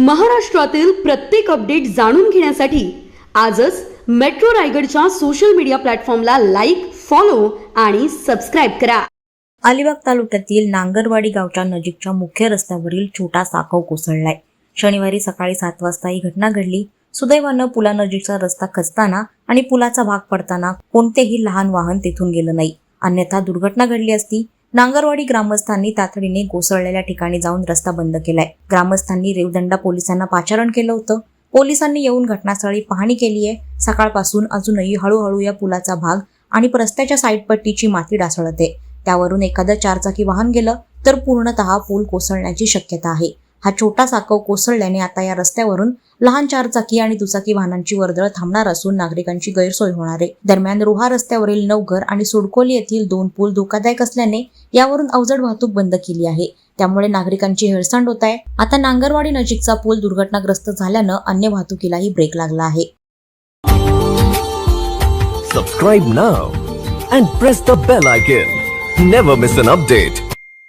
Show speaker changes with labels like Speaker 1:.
Speaker 1: महाराष्ट्रातील प्रत्येक अपडेट जाणून घेण्यासाठी आजच मेट्रो रायगडच्या सोशल मीडिया प्लॅटफॉर्मला लाईक फॉलो आणि सबस्क्राईब करा.
Speaker 2: अलिबाग तालुक्यातील नांगरवाडी गावच्या नजीकच्या मुख्य रस्त्यावरील छोटा साखव कोसळलाय. शनिवारी सकाळी सात वाजता ही घटना घडली. सुदैवानं पुलानजीकचा रस्ता खचताना आणि पुलाचा भाग पडताना कोणतेही लहान वाहन तेथून गेलं नाही. अन्यथा दुर्घटना घडली असती. नांगरवाडी ग्रामस्थांनी तातडीने कोसळलेल्या ठिकाणी जाऊन रस्ता बंद केलाय. ग्रामस्थांनी रेवदंडा पोलिसांना पाचारण केलं होतं. पोलिसांनी येऊन घटनास्थळी पाहणी केली आहे. सकाळपासून अजूनही हळूहळू या पुलाचा भाग आणि रस्त्याच्या साईड पट्टीची माती ढासळते. त्यावरून एखादं चारचाकी वाहन गेलं तर पूर्णतः पूल कोसळण्याची शक्यता आहे. हा छोटा साकव कोसळल्याने आता या रस्त्यावरून लहान चारचाकी आणि दुचाकी वाहनांची वर्दळ थांबणार असून नागरिकांची गैरसोय होणार आहे. दरम्यान रोहा रस्त्यावरील नवघर आणि सुडकोली येथील दोन पूल धोकादायक असल्याने यावरून अवजड वाहतूक बंद केली आहे. त्यामुळे नागरिकांची हेळसांड होत आहे. आता नांगरवाडी नजीकचा पूल दुर्घटनाग्रस्त झाल्यानं अन्य वाहतुकीलाही ब्रेक लागला आहे.
Speaker 3: Subscribe now and press the bell icon never miss an update